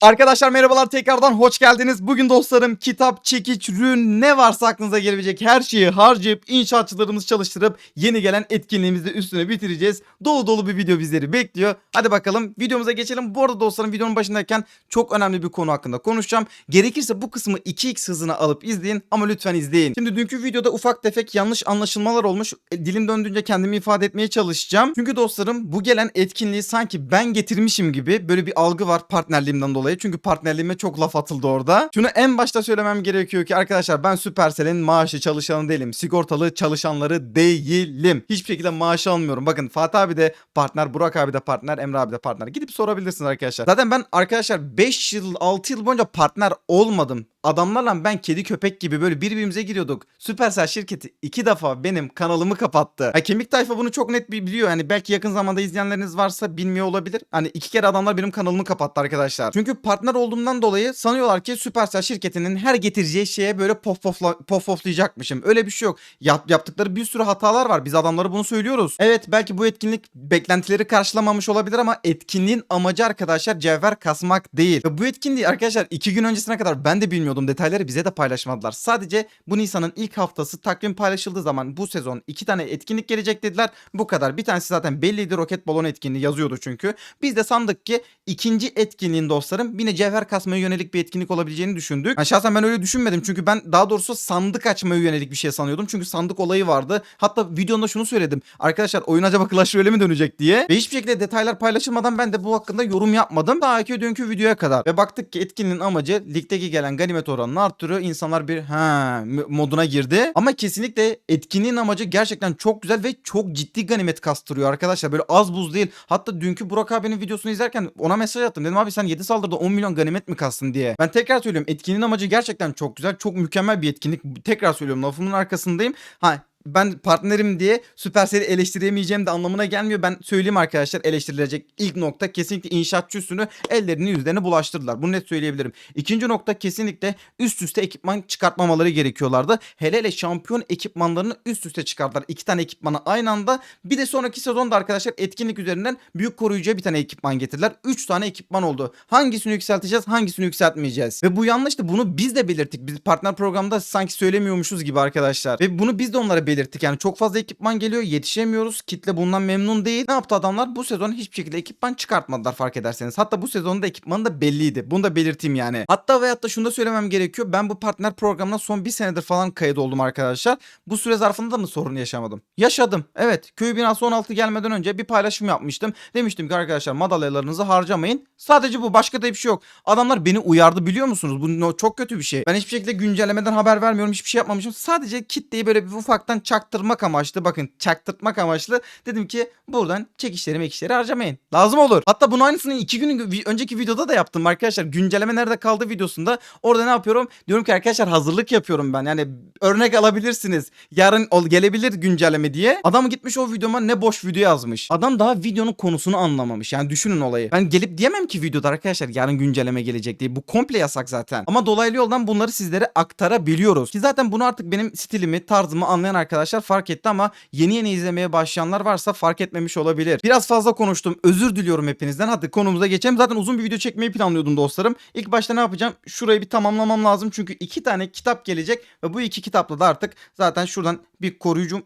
Arkadaşlar merhabalar tekrardan hoş geldiniz. Bugün dostlarım kitap, çekiç, rün ne varsa aklınıza gelebilecek her şeyi harcayıp inşaatçılarımızı çalıştırıp yeni gelen etkinliğimizi üstüne bitireceğiz. Dolu dolu bir video bizleri bekliyor. Hadi bakalım videomuza geçelim. Bu arada dostlarım videonun başındayken çok önemli bir konu hakkında konuşacağım. Gerekirse bu kısmı 2x hızına alıp izleyin ama lütfen izleyin. Şimdi dünkü videoda ufak tefek yanlış anlaşılmalar olmuş. E, Dilim döndüğünce kendimi ifade etmeye çalışacağım. Çünkü dostlarım bu gelen etkinliği sanki ben getirmişim gibi böyle bir algı var partnerliğimden dolayı. Çünkü partnerliğime çok laf atıldı orada. Şunu en başta söylemem gerekiyor ki arkadaşlar ben Supercell'in maaşı çalışanı değilim. Sigortalı çalışanları değilim. Hiçbir şekilde maaş almıyorum. Bakın Fatih abi de partner, Burak abi de partner, Emre abi de partner. Gidip sorabilirsiniz arkadaşlar. Zaten ben arkadaşlar 5 yıl 6 yıl boyunca partner olmadım. Adamlarla ben kedi köpek gibi böyle birbirimize giriyorduk. Supercell şirketi iki defa benim kanalımı kapattı. Ha, kemik tayfa bunu çok net bi- biliyor. Yani belki yakın zamanda izleyenleriniz varsa bilmiyor olabilir. Hani iki kere adamlar benim kanalımı kapattı arkadaşlar. Çünkü partner olduğumdan dolayı sanıyorlar ki Supercell şirketinin her getireceği şeye böyle pof pofla, pof poflayacakmışım. Öyle bir şey yok. Yap, yaptıkları bir sürü hatalar var. Biz adamlara bunu söylüyoruz. Evet belki bu etkinlik beklentileri karşılamamış olabilir ama etkinliğin amacı arkadaşlar cevher kasmak değil. Ve bu etkinliği arkadaşlar iki gün öncesine kadar ben de bilmiyordum. Detayları bize de paylaşmadılar. Sadece bu Nisan'ın ilk haftası takvim paylaşıldığı zaman bu sezon iki tane etkinlik gelecek dediler. Bu kadar. Bir tanesi zaten belliydi. Roket balon etkinliği yazıyordu çünkü. Biz de sandık ki ikinci etkinliğin dostlarım yine cevher kasmaya yönelik bir etkinlik olabileceğini düşündük. Ha, şahsen ben öyle düşünmedim. Çünkü ben daha doğrusu sandık açmaya yönelik bir şey sanıyordum. Çünkü sandık olayı vardı. Hatta videomda şunu söyledim. Arkadaşlar oyun acaba Clash Royale mi dönecek diye. Ve hiçbir şekilde detaylar paylaşılmadan ben de bu hakkında yorum yapmadım. Daha ki dünkü videoya kadar. Ve baktık ki etkinliğin amacı ligdeki gelen ganimet oranını arttırıyor. İnsanlar bir ha moduna girdi. Ama kesinlikle etkinliğin amacı gerçekten çok güzel ve çok ciddi ganimet kastırıyor arkadaşlar. Böyle az buz değil. Hatta dünkü Burak abinin videosunu izlerken ona mesaj attım. Dedim abi sen 7 saldırıda 10 milyon ganimet mi kastın diye. Ben tekrar söylüyorum etkinliğin amacı gerçekten çok güzel. Çok mükemmel bir etkinlik. Tekrar söylüyorum lafımın arkasındayım. Ha ben partnerim diye Supercell'i eleştiremeyeceğim de anlamına gelmiyor. Ben söyleyeyim arkadaşlar eleştirilecek ilk nokta kesinlikle inşaatçı üstünü ellerini yüzlerini bulaştırdılar. Bunu net söyleyebilirim. İkinci nokta kesinlikle üst üste ekipman çıkartmamaları gerekiyorlardı. Hele hele şampiyon ekipmanlarını üst üste çıkardılar. İki tane ekipmanı aynı anda. Bir de sonraki sezonda arkadaşlar etkinlik üzerinden büyük koruyucuya bir tane ekipman getirdiler. Üç tane ekipman oldu. Hangisini yükselteceğiz hangisini yükseltmeyeceğiz. Ve bu yanlıştı. Bunu biz de belirttik. Biz partner programda sanki söylemiyormuşuz gibi arkadaşlar. Ve bunu biz de onlara belirttik. Yani çok fazla ekipman geliyor yetişemiyoruz. Kitle bundan memnun değil. Ne yaptı adamlar? Bu sezon hiçbir şekilde ekipman çıkartmadılar fark ederseniz. Hatta bu sezonda ekipmanı da belliydi. Bunu da belirteyim yani. Hatta veyahut da şunu da söylemem gerekiyor. Ben bu partner programına son bir senedir falan kayıt oldum arkadaşlar. Bu süre zarfında da mı sorun yaşamadım? Yaşadım. Evet. Köy binası 16 gelmeden önce bir paylaşım yapmıştım. Demiştim ki arkadaşlar madalyalarınızı harcamayın. Sadece bu. Başka da bir şey yok. Adamlar beni uyardı biliyor musunuz? Bu çok kötü bir şey. Ben hiçbir şekilde güncellemeden haber vermiyorum. Hiçbir şey yapmamışım. Sadece kitleyi böyle bir ufaktan çaktırmak amaçlı. Bakın çaktırtmak amaçlı. Dedim ki buradan çekişleri mekişleri harcamayın. Lazım olur. Hatta bunun aynısını iki gün önceki videoda da yaptım arkadaşlar. Güncelleme nerede kaldı videosunda. Orada ne yapıyorum? Diyorum ki arkadaşlar hazırlık yapıyorum ben. Yani örnek alabilirsiniz. Yarın gelebilir güncelleme diye. Adam gitmiş o videoma ne boş video yazmış. Adam daha videonun konusunu anlamamış. Yani düşünün olayı. Ben gelip diyemem ki videoda arkadaşlar yarın güncelleme gelecek diye. Bu komple yasak zaten. Ama dolaylı yoldan bunları sizlere aktarabiliyoruz. Ki zaten bunu artık benim stilimi, tarzımı anlayan arkadaşlar fark etti ama yeni yeni izlemeye başlayanlar varsa fark etmemiş olabilir. Biraz fazla konuştum. Özür diliyorum hepinizden. Hadi konumuza geçelim. Zaten uzun bir video çekmeyi planlıyordum dostlarım. İlk başta ne yapacağım? Şurayı bir tamamlamam lazım. Çünkü iki tane kitap gelecek ve bu iki kitapla da artık zaten şuradan bir koruyucum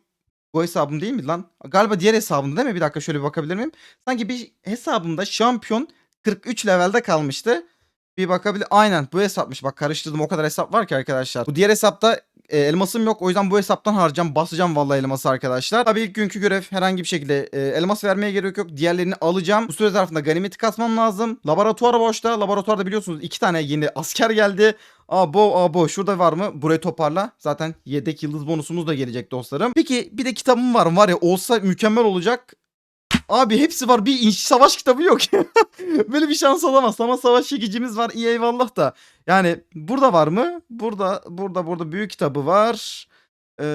bu hesabım değil mi lan? Galiba diğer hesabımda değil mi? Bir dakika şöyle bir bakabilir miyim? Sanki bir hesabımda şampiyon 43 levelde kalmıştı. Bir bakabilir. Aynen bu hesapmış. Bak karıştırdım. O kadar hesap var ki arkadaşlar. Bu diğer hesapta e, elmasım yok. O yüzden bu hesaptan harcayacağım. Basacağım vallahi elması arkadaşlar. Tabii ilk günkü görev herhangi bir şekilde e, elmas vermeye gerek yok. Diğerlerini alacağım. Bu süre zarfında ganimeti kasmam lazım. Laboratuvar boşta. Laboratuvarda biliyorsunuz iki tane yeni asker geldi. Abo abo şurada var mı? Burayı toparla. Zaten yedek yıldız bonusumuz da gelecek dostlarım. Peki bir de kitabım var var ya olsa mükemmel olacak. Abi hepsi var. Bir inş savaş kitabı yok. Böyle bir şans olamaz. Ama savaş çekicimiz var. İyi eyvallah da. Yani burada var mı? Burada burada burada büyük kitabı var. Ee,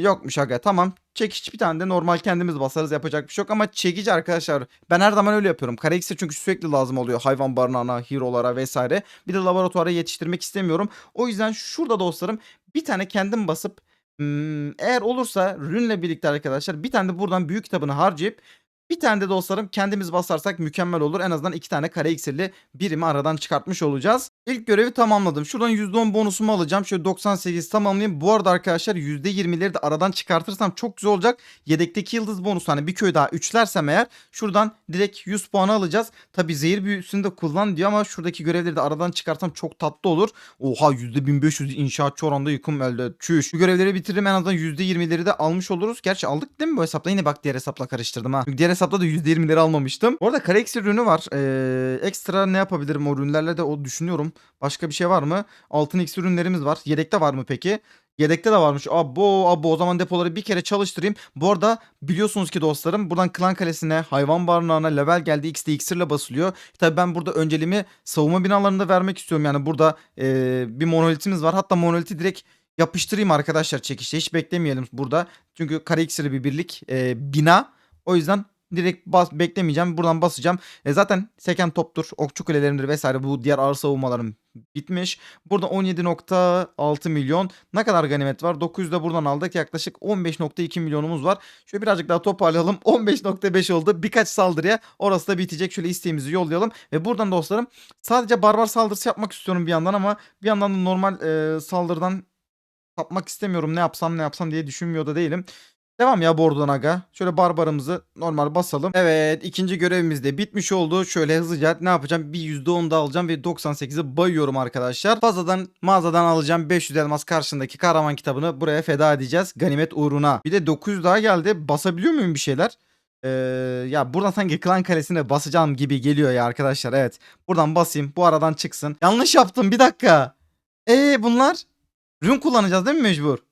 yokmuş aga. Tamam. Çekiç bir tane de normal kendimiz basarız. Yapacak bir şey yok. Ama çekici arkadaşlar. Ben her zaman öyle yapıyorum. İksir çünkü sürekli lazım oluyor. Hayvan barınağına, hero'lara vesaire. Bir de laboratuvara yetiştirmek istemiyorum. O yüzden şurada dostlarım bir tane kendim basıp hmm, eğer olursa rünle birlikte arkadaşlar bir tane de buradan büyük kitabını harcayıp Bir tane de dostlarım kendimiz basarsak mükemmel olur. En azından iki tane kare iksirli birimi aradan çıkartmış olacağız. İlk görevi tamamladım. Şuradan %10 bonusumu alacağım. Şöyle 98 tamamlayayım. Bu arada arkadaşlar %20'leri de aradan çıkartırsam çok güzel olacak. Yedekteki yıldız bonusu hani bir köy daha üçlersem eğer şuradan direkt 100 puanı alacağız. Tabi zehir büyüsünü de kullan diyor ama şuradaki görevleri de aradan çıkarsam çok tatlı olur. Oha %1500 inşaatçı oranda yıkım elde. Çüş. Bu görevleri bitiririm en azından %20'leri de almış oluruz. Gerçi aldık değil mi bu hesapla? Yine bak diğer hesapla karıştırdım ha. Çünkü diğer hesapta da %20'leri almamıştım. Bu arada kare iksir ürünü var. Ee, ekstra ne yapabilirim o ürünlerle de o düşünüyorum. Başka bir şey var mı? Altın iksir ürünlerimiz var. Yedekte var mı peki? Yedekte de varmış. Abo abo o zaman depoları bir kere çalıştırayım. Bu arada biliyorsunuz ki dostlarım buradan klan kalesine, hayvan barınağına level geldi x'de iksirle basılıyor. Tabii ben burada önceliğimi savunma binalarında vermek istiyorum. Yani burada ee, bir monolitimiz var. Hatta monoliti direkt yapıştırayım arkadaşlar çekişte. Hiç beklemeyelim burada. Çünkü kare iksiri bir birlik ee, bina. O yüzden direkt bas, beklemeyeceğim. Buradan basacağım. E zaten seken toptur, okçu kulelerimdir vesaire bu diğer ağır savunmalarım bitmiş. Burada 17.6 milyon. Ne kadar ganimet var? 900 de buradan aldık. Yaklaşık 15.2 milyonumuz var. Şöyle birazcık daha toparlayalım. 15.5 oldu. Birkaç saldırıya orası da bitecek. Şöyle isteğimizi yollayalım. Ve buradan dostlarım sadece barbar saldırısı yapmak istiyorum bir yandan ama bir yandan da normal e, saldırıdan yapmak istemiyorum. Ne yapsam ne yapsam diye düşünmüyor da değilim. Devam ya Bordo'dan aga. Şöyle barbarımızı normal basalım. Evet ikinci görevimiz de bitmiş oldu. Şöyle hızlıca ne yapacağım? Bir %10 da alacağım ve 98'i bayıyorum arkadaşlar. Fazladan mağazadan alacağım 500 elmas karşındaki kahraman kitabını buraya feda edeceğiz. Ganimet uğruna. Bir de 900 daha geldi. Basabiliyor muyum bir şeyler? Ee, ya buradan sanki klan kalesine basacağım gibi geliyor ya arkadaşlar. Evet. Buradan basayım. Bu aradan çıksın. Yanlış yaptım. Bir dakika. Ee bunlar? Rün kullanacağız değil mi mecbur?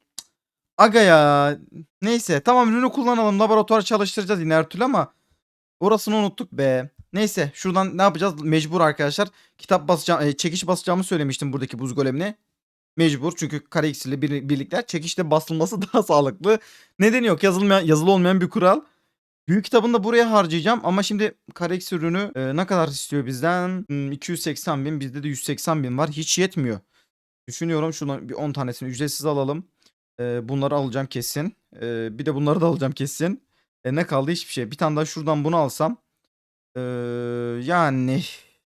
Aga ya. Neyse tamam ürünü kullanalım. Laboratuvar çalıştıracağız yine her ama orasını unuttuk be. Neyse şuradan ne yapacağız? Mecbur arkadaşlar. Kitap basacağım, e, çekiş basacağımı söylemiştim buradaki buz golemine. Mecbur çünkü kare iksirli bir, birlikler çekişte basılması daha sağlıklı. Nedeni yok yazılmayan, yazılı olmayan bir kural. Büyük kitabını da buraya harcayacağım ama şimdi kare iksir ürünü e, ne kadar istiyor bizden? Hmm, 280 bin bizde de 180 bin var hiç yetmiyor. Düşünüyorum şunu bir 10 tanesini ücretsiz alalım. Ee, bunları alacağım kesin. Ee, bir de bunları da alacağım kesin. E, ne kaldı hiçbir şey. Bir tane daha şuradan bunu alsam. Ee, yani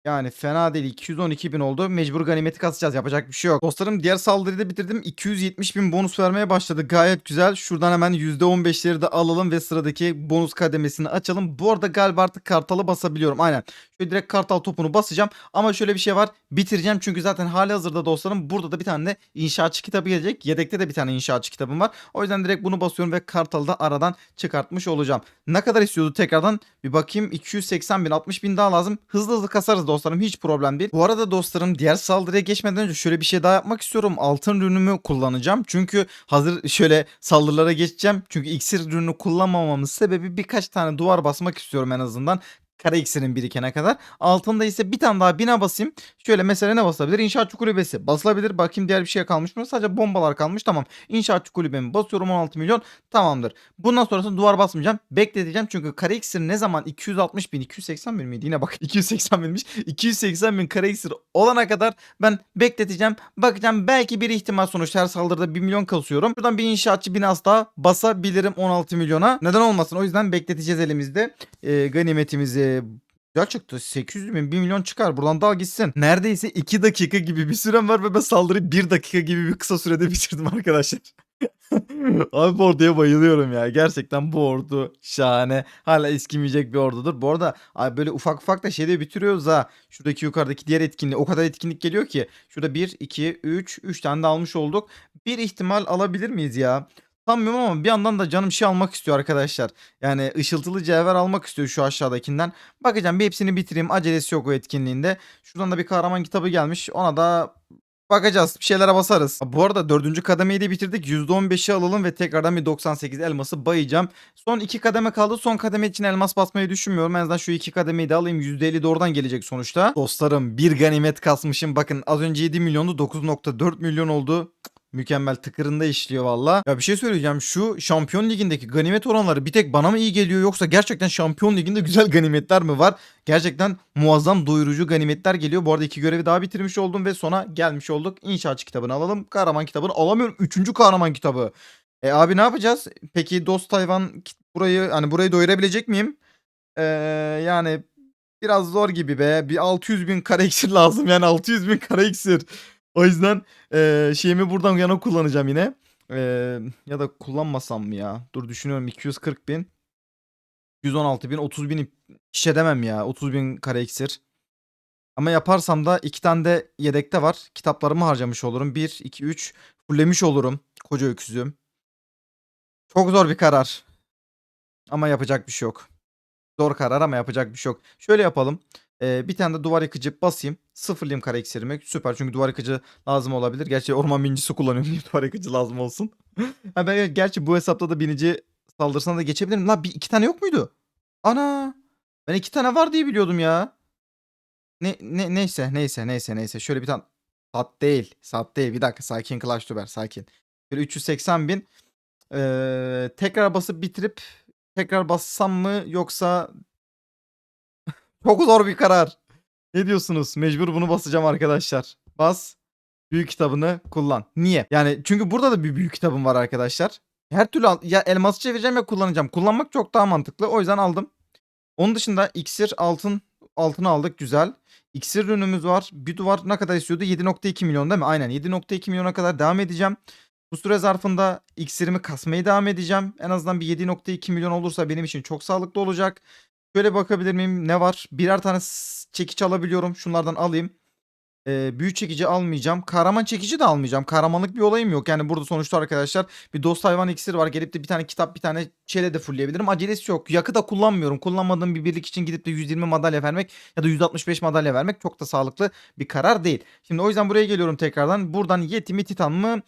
yani fena değil. 212 bin oldu. Mecbur ganimeti kasacağız. Yapacak bir şey yok. Dostlarım diğer saldırıyı da bitirdim. 270 bin bonus vermeye başladı. Gayet güzel. Şuradan hemen %15'leri de alalım ve sıradaki bonus kademesini açalım. Bu arada galiba artık kartalı basabiliyorum. Aynen. Şöyle direkt kartal topunu basacağım. Ama şöyle bir şey var. Bitireceğim çünkü zaten hali hazırda dostlarım burada da bir tane de inşaatçı kitabı gelecek. Yedekte de bir tane inşaatçı kitabım var. O yüzden direkt bunu basıyorum ve kartalı da aradan çıkartmış olacağım. Ne kadar istiyordu tekrardan? Bir bakayım 280 bin 60 bin daha lazım. Hızlı hızlı kasarız dostlarım hiç problem değil. Bu arada dostlarım diğer saldırıya geçmeden önce şöyle bir şey daha yapmak istiyorum. Altın ürünümü kullanacağım. Çünkü hazır şöyle saldırılara geçeceğim. Çünkü iksir ürünü kullanmamamın sebebi birkaç tane duvar basmak istiyorum en azından kara iksirin birikene kadar. Altında ise bir tane daha bina basayım. Şöyle mesela ne basabilir? İnşaatçı kulübesi basılabilir. Bakayım diğer bir şey kalmış mı? Sadece bombalar kalmış. Tamam. İnşaatçı kulübemi basıyorum 16 milyon. Tamamdır. Bundan sonrasında duvar basmayacağım. Bekleteceğim çünkü kara iksir ne zaman 260 bin 280 bin miydi? Yine bak 280 binmiş. 280 bin kara iksir olana kadar ben bekleteceğim. Bakacağım belki bir ihtimal sonuçta her saldırıda 1 milyon kasıyorum. Buradan bir inşaatçı binası daha basabilirim 16 milyona. Neden olmasın? O yüzden bekleteceğiz elimizde. Ee, ganimetimizi Güzel çıktı. 800 bin 1 milyon çıkar. Buradan daha gitsin. Neredeyse 2 dakika gibi bir sürem var ve ben saldırıyı 1 dakika gibi bir kısa sürede bitirdim arkadaşlar. Abi bu orduya bayılıyorum ya. Gerçekten bu ordu şahane. Hala eskimeyecek bir ordudur. Bu arada abi böyle ufak ufak da şeyde bitiriyoruz ha. Şuradaki yukarıdaki diğer etkinliği o kadar etkinlik geliyor ki. Şurada 1, 2, 3, 3 tane de almış olduk. Bir ihtimal alabilir miyiz ya? Sanmıyorum ama bir yandan da canım şey almak istiyor arkadaşlar. Yani ışıltılı cevher almak istiyor şu aşağıdakinden. Bakacağım bir hepsini bitireyim. Acelesi yok o etkinliğinde. Şuradan da bir kahraman kitabı gelmiş. Ona da bakacağız. Bir şeylere basarız. Bu arada dördüncü kademeyi de bitirdik. %15'i alalım ve tekrardan bir 98 elması bayacağım. Son iki kademe kaldı. Son kademe için elmas basmayı düşünmüyorum. En azından şu iki kademeyi de alayım. %50 de oradan gelecek sonuçta. Dostlarım bir ganimet kasmışım. Bakın az önce 7 milyondu. 9.4 milyon oldu. Mükemmel tıkırında işliyor valla. Ya bir şey söyleyeceğim. Şu Şampiyon Ligi'ndeki ganimet oranları bir tek bana mı iyi geliyor yoksa gerçekten Şampiyon Ligi'nde güzel ganimetler mi var? Gerçekten muazzam doyurucu ganimetler geliyor. Bu arada iki görevi daha bitirmiş oldum ve sona gelmiş olduk. İnşaatçı kitabını alalım. Kahraman kitabını alamıyorum. Üçüncü kahraman kitabı. E abi ne yapacağız? Peki dost hayvan burayı hani burayı doyurabilecek miyim? Ee, yani biraz zor gibi be. Bir 600 bin kare iksir lazım yani 600 bin kare iksir. O yüzden ee, şeyimi buradan yana kullanacağım yine. Ee, ya da kullanmasam mı ya? Dur düşünüyorum 240 bin. 116 bin 30 bin iş edemem ya 30 bin kare iksir. Ama yaparsam da iki tane de yedekte var. Kitaplarımı harcamış olurum. 1, 2, 3 fullemiş olurum. Koca öküzüm. Çok zor bir karar. Ama yapacak bir şey yok. Zor karar ama yapacak bir şey yok. Şöyle yapalım. Ee, bir tane de duvar yıkıcı basayım. Sıfırlayayım kare iksirimi. Süper çünkü duvar yıkıcı lazım olabilir. Gerçi orman binicisi kullanıyorum duvar yıkıcı lazım olsun. ha ben gerçi bu hesapta da binici saldırısına da geçebilirim. La bir iki tane yok muydu? Ana. Ben iki tane var diye biliyordum ya. Ne, ne neyse neyse neyse neyse. Şöyle bir tane sat değil. Sat değil. Bir dakika sakin Clash Tuber sakin. Böyle 380 bin. Ee, tekrar basıp bitirip tekrar bassam mı yoksa çok zor bir karar. Ne diyorsunuz? Mecbur bunu basacağım arkadaşlar. Bas. Büyük kitabını kullan. Niye? Yani çünkü burada da bir büyük kitabım var arkadaşlar. Her türlü ya elması çevireceğim ya kullanacağım. Kullanmak çok daha mantıklı. O yüzden aldım. Onun dışında iksir altın altını aldık güzel. İksir ürünümüz var. Bir duvar ne kadar istiyordu? 7.2 milyon değil mi? Aynen 7.2 milyona kadar devam edeceğim. Bu süre zarfında iksirimi kasmaya devam edeceğim. En azından bir 7.2 milyon olursa benim için çok sağlıklı olacak. Şöyle bakabilir miyim? Ne var? Birer tane çekiç alabiliyorum. Şunlardan alayım. Ee, büyü çekici almayacağım. Kahraman çekici de almayacağım. Kahramanlık bir olayım yok. Yani burada sonuçta arkadaşlar bir dost hayvan iksiri var. Gelip de bir tane kitap bir tane şeyle de fullleyebilirim. Acelesi yok. Yakı da kullanmıyorum. Kullanmadığım bir birlik için gidip de 120 madalya vermek ya da 165 madalya vermek çok da sağlıklı bir karar değil. Şimdi o yüzden buraya geliyorum tekrardan. Buradan Yeti mi Titan mı?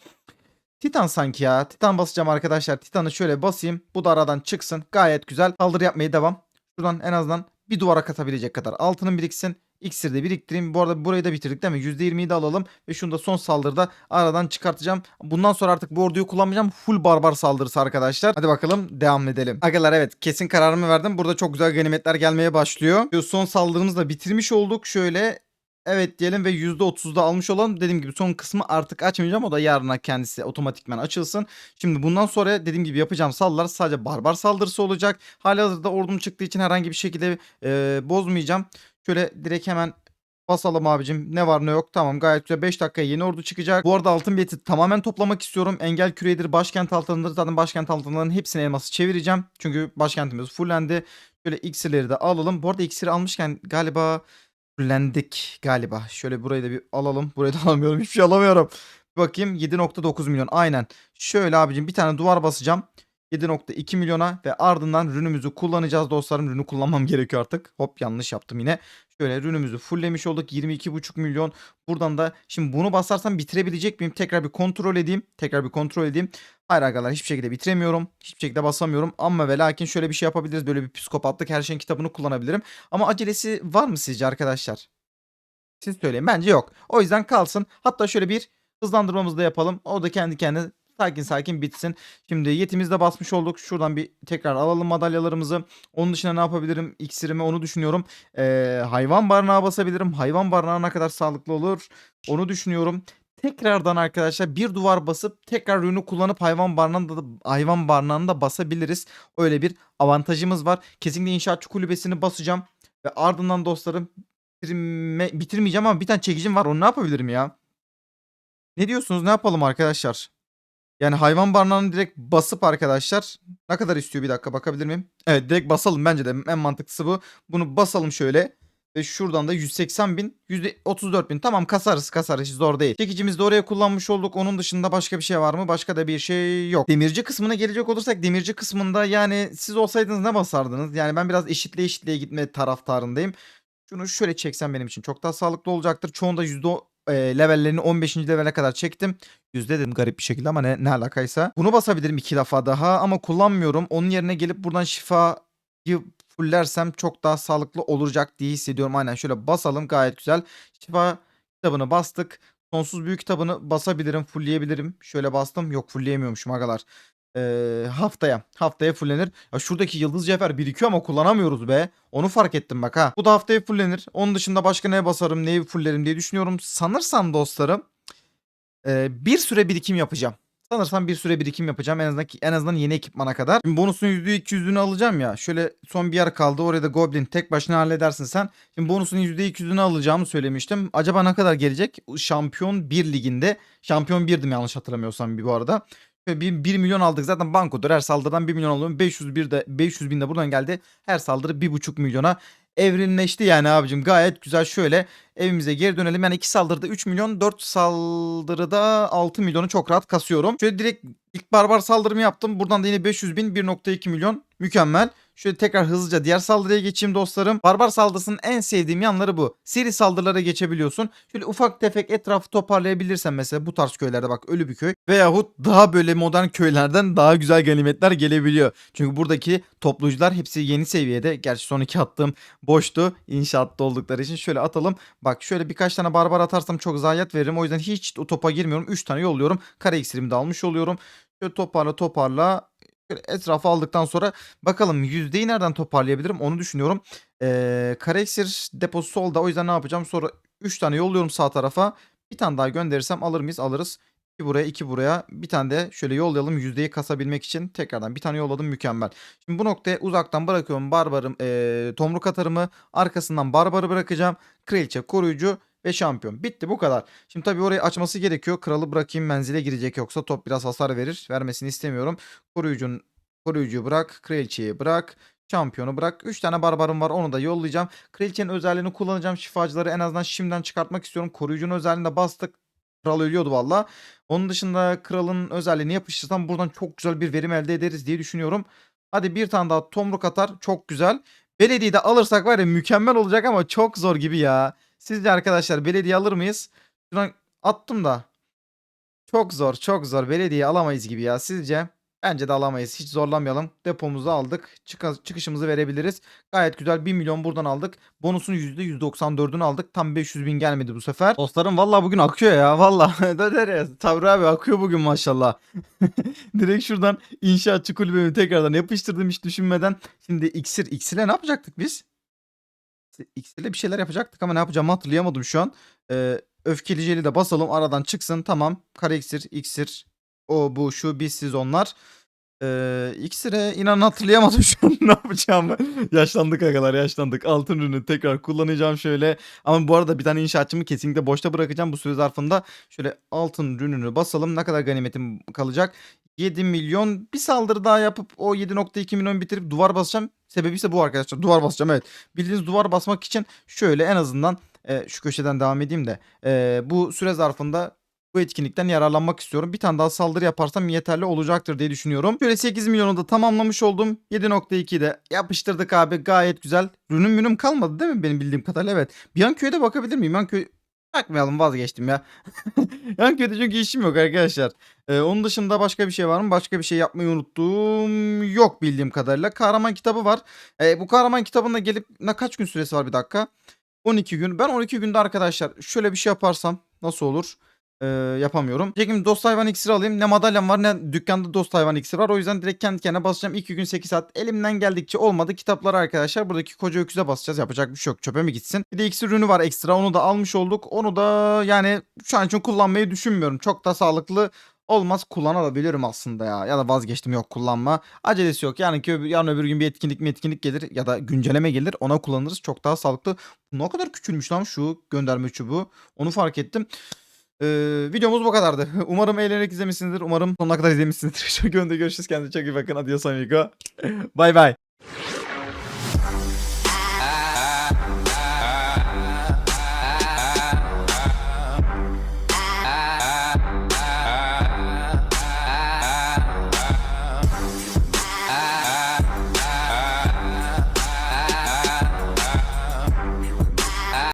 Titan sanki ya. Titan basacağım arkadaşlar. Titan'ı şöyle basayım. Bu da aradan çıksın. Gayet güzel. Saldırı yapmaya devam. Şuradan en azından bir duvara katabilecek kadar altının biriksin. İksiri de biriktireyim. Bu arada burayı da bitirdik değil mi? %20'yi de alalım. Ve şunu da son saldırıda aradan çıkartacağım. Bundan sonra artık bu orduyu kullanmayacağım. Full barbar saldırısı arkadaşlar. Hadi bakalım devam edelim. Agalar evet kesin kararımı verdim. Burada çok güzel ganimetler gelmeye başlıyor. Son saldırımızı da bitirmiş olduk. Şöyle Evet diyelim ve %30'da almış olalım. Dediğim gibi son kısmı artık açmayacağım. O da yarına kendisi otomatikman açılsın. Şimdi bundan sonra dediğim gibi yapacağım saldırılar sadece barbar saldırısı olacak. Halihazırda ordum çıktığı için herhangi bir şekilde e, bozmayacağım. Şöyle direkt hemen basalım abicim. Ne var ne yok. Tamam gayet güzel. 5 dakikaya yeni ordu çıkacak. Bu arada altın bileti tamamen toplamak istiyorum. Engel küredir, başkent altınıdır. Zaten başkent altınlarının hepsini elması çevireceğim. Çünkü başkentimiz fullendi. Şöyle iksirleri de alalım. Bu arada iksiri almışken galiba fullendik galiba. Şöyle burayı da bir alalım. Burayı da alamıyorum. Hiçbir şey alamıyorum. Bakayım 7.9 milyon. Aynen. Şöyle abicim bir tane duvar basacağım. 7.2 milyona ve ardından rünümüzü kullanacağız dostlarım. Rünü kullanmam gerekiyor artık. Hop yanlış yaptım yine. Şöyle rünümüzü fulllemiş olduk. 22.5 milyon. Buradan da şimdi bunu basarsam bitirebilecek miyim? Tekrar bir kontrol edeyim. Tekrar bir kontrol edeyim. Hayır arkadaşlar hiçbir şekilde bitiremiyorum. Hiçbir şekilde basamıyorum. Ama ve lakin şöyle bir şey yapabiliriz. Böyle bir psikopatlık her şeyin kitabını kullanabilirim. Ama acelesi var mı sizce arkadaşlar? Siz söyleyin. Bence yok. O yüzden kalsın. Hatta şöyle bir hızlandırmamızı da yapalım. O da kendi kendine sakin sakin bitsin. Şimdi yetimizi de basmış olduk. Şuradan bir tekrar alalım madalyalarımızı. Onun dışında ne yapabilirim? İksirimi onu düşünüyorum. Ee, hayvan barınağı basabilirim. Hayvan barınağı ne kadar sağlıklı olur? Onu düşünüyorum. Tekrardan arkadaşlar bir duvar basıp tekrar ürünü kullanıp hayvan barınağında da, hayvan barınağını da basabiliriz. Öyle bir avantajımız var. Kesinlikle inşaatçı kulübesini basacağım. Ve ardından dostlarım bitirme, bitirmeyeceğim ama bir tane çekicim var. Onu ne yapabilirim ya? Ne diyorsunuz? Ne yapalım arkadaşlar? Yani hayvan barınağını direkt basıp arkadaşlar ne kadar istiyor bir dakika bakabilir miyim? Evet direkt basalım bence de en mantıklısı bu. Bunu basalım şöyle. Ve şuradan da 180 bin, 34 bin. Tamam kasarız kasarız zor değil. Çekicimizi de oraya kullanmış olduk. Onun dışında başka bir şey var mı? Başka da bir şey yok. Demirci kısmına gelecek olursak demirci kısmında yani siz olsaydınız ne basardınız? Yani ben biraz eşitliğe eşitliğe gitme taraftarındayım. Şunu şöyle çeksem benim için çok daha sağlıklı olacaktır. Çoğunda e, levellerini 15. levele kadar çektim. Yüzde dedim garip bir şekilde ama ne, ne alakaysa. Bunu basabilirim iki defa daha ama kullanmıyorum. Onun yerine gelip buradan şifayı fullersem çok daha sağlıklı olacak diye hissediyorum. Aynen şöyle basalım gayet güzel. Şifa kitabını bastık. Sonsuz büyük kitabını basabilirim, fullleyebilirim. Şöyle bastım. Yok fullleyemiyormuşum agalar. Ee, haftaya. Haftaya fullenir. Ya şuradaki yıldız cevher birikiyor ama kullanamıyoruz be. Onu fark ettim bak ha. Bu da haftaya fullenir. Onun dışında başka neye basarım, neyi fullerim diye düşünüyorum. Sanırsam dostlarım e, bir süre birikim yapacağım. Sanırsam bir süre birikim yapacağım en azından en azından yeni ekipmana kadar. Şimdi bonusun %200'ünü alacağım ya. Şöyle son bir yer kaldı. Oraya da Goblin tek başına halledersin sen. Şimdi bonusun %200'ünü alacağımı söylemiştim. Acaba ne kadar gelecek? Şampiyon 1 liginde. Şampiyon 1'dim yanlış hatırlamıyorsam bir bu arada. Şöyle bir 1 milyon aldık zaten bankodur. Her saldırıdan 1 milyon alıyorum. 501 de 500 bin de buradan geldi. Her saldırı 1,5 milyona evrimleşti yani abicim. Gayet güzel şöyle evimize geri dönelim. Yani 2 saldırıda 3 milyon 4 saldırıda 6 milyonu çok rahat kasıyorum. Şöyle direkt ilk barbar saldırımı yaptım. Buradan da yine 500 bin 1.2 milyon mükemmel. Şöyle tekrar hızlıca diğer saldırıya geçeyim dostlarım. Barbar saldırısının en sevdiğim yanları bu. Seri saldırılara geçebiliyorsun. Şöyle ufak tefek etrafı toparlayabilirsen mesela bu tarz köylerde bak ölü bir köy. Veyahut daha böyle modern köylerden daha güzel ganimetler gelebiliyor. Çünkü buradaki toplucular hepsi yeni seviyede. Gerçi son iki attığım boştu. İnşaatta oldukları için şöyle atalım. Bak şöyle birkaç tane barbar atarsam çok zayiat veririm. O yüzden hiç o topa girmiyorum. 3 tane yolluyorum. Kare iksirimi de almış oluyorum. Şöyle toparla toparla. Şöyle aldıktan sonra bakalım yüzdeyi nereden toparlayabilirim onu düşünüyorum. Ee, iksir deposu solda o yüzden ne yapacağım? Sonra 3 tane yolluyorum sağ tarafa. Bir tane daha gönderirsem alır mıyız? Alırız. 2 buraya 2 buraya. Bir tane de şöyle yollayalım yüzdeyi kasabilmek için. Tekrardan bir tane yolladım mükemmel. Şimdi bu noktaya uzaktan bırakıyorum barbarım ee, tomruk atarımı. Arkasından barbarı bırakacağım. Kraliçe koruyucu ve şampiyon. Bitti bu kadar. Şimdi tabii orayı açması gerekiyor. Kralı bırakayım menzile girecek yoksa top biraz hasar verir. Vermesini istemiyorum. Koruyucun koruyucuyu bırak. Kraliçeyi bırak. Şampiyonu bırak. 3 tane barbarım var onu da yollayacağım. Kraliçenin özelliğini kullanacağım. Şifacıları en azından şimdiden çıkartmak istiyorum. Koruyucunun özelliğini de bastık. Kral ölüyordu valla. Onun dışında kralın özelliğini yapıştırsam buradan çok güzel bir verim elde ederiz diye düşünüyorum. Hadi bir tane daha tomruk atar. Çok güzel. Belediyeyi de alırsak var ya mükemmel olacak ama çok zor gibi ya. Sizce arkadaşlar belediye alır mıyız? Şuradan attım da. Çok zor çok zor. Belediye alamayız gibi ya. Sizce? Bence de alamayız. Hiç zorlamayalım. Depomuzu aldık. Çıka- çıkışımızı verebiliriz. Gayet güzel 1 milyon buradan aldık. Bonusun %194'ünü aldık. Tam 500 bin gelmedi bu sefer. Dostlarım valla bugün akıyor ya. Valla. Sabri abi akıyor bugün maşallah. Direkt şuradan inşaatçı kulübemi tekrardan yapıştırdım hiç düşünmeden. Şimdi iksir. İksirle ne yapacaktık biz? İksirle bir şeyler yapacaktık ama ne yapacağımı hatırlayamadım şu an. Ee, öfkeli jeli de basalım aradan çıksın. Tamam. Kare iksir, iksir. O bu şu biz siz onlar. Ee, iksire inan hatırlayamadım şu an ne yapacağımı. yaşlandık agalar yaşlandık. Altın ürünü tekrar kullanacağım şöyle. Ama bu arada bir tane inşaatçımı kesinlikle boşta bırakacağım. Bu süre zarfında şöyle altın ürününü basalım. Ne kadar ganimetim kalacak? 7 milyon bir saldırı daha yapıp o 7.2 milyon bitirip duvar basacağım. Sebebi ise bu arkadaşlar. Duvar basacağım evet. Bildiğiniz duvar basmak için şöyle en azından e, şu köşeden devam edeyim de e, bu süre zarfında bu etkinlikten yararlanmak istiyorum. Bir tane daha saldırı yaparsam yeterli olacaktır diye düşünüyorum. Şöyle 8 milyonu da tamamlamış oldum. 7.2'yi de yapıştırdık abi gayet güzel. Rünüm münüm kalmadı değil mi benim bildiğim kadarıyla evet. Bir yan köye de bakabilir miyim? Yan köy bakmayalım vazgeçtim ya. yan köyde çünkü işim yok arkadaşlar. Ee, onun dışında başka bir şey var mı? Başka bir şey yapmayı unuttum. Yok bildiğim kadarıyla. Kahraman kitabı var. Ee, bu kahraman kitabında gelip ne kaç gün süresi var bir dakika. 12 gün. Ben 12 günde arkadaşlar şöyle bir şey yaparsam nasıl olur? Ee, yapamıyorum. Diyeceğim dost hayvan iksiri alayım. Ne madalyam var ne dükkanda dost hayvan iksiri var. O yüzden direkt kendi kendine basacağım. 2 gün 8 saat elimden geldikçe olmadı. Kitapları arkadaşlar buradaki koca öküze basacağız. Yapacak bir şey yok. Çöpe mi gitsin? Bir de iksir ürünü var ekstra. Onu da almış olduk. Onu da yani şu an için kullanmayı düşünmüyorum. Çok da sağlıklı olmaz kullanabilirim aslında ya. Ya da vazgeçtim yok kullanma. Acelesi yok. Yani ki yarın öbür gün bir etkinlik mi etkinlik gelir ya da güncelleme gelir. Ona kullanırız. Çok daha sağlıklı. Ne kadar küçülmüş lan şu gönderme çubuğu. Onu fark ettim. Ee, videomuz bu kadardı. Umarım eğlenerek izlemişsinizdir. Umarım sonuna kadar izlemişsinizdir. Çok görüşürüz. Kendinize çok iyi bakın. Adios amigo. Bay bay.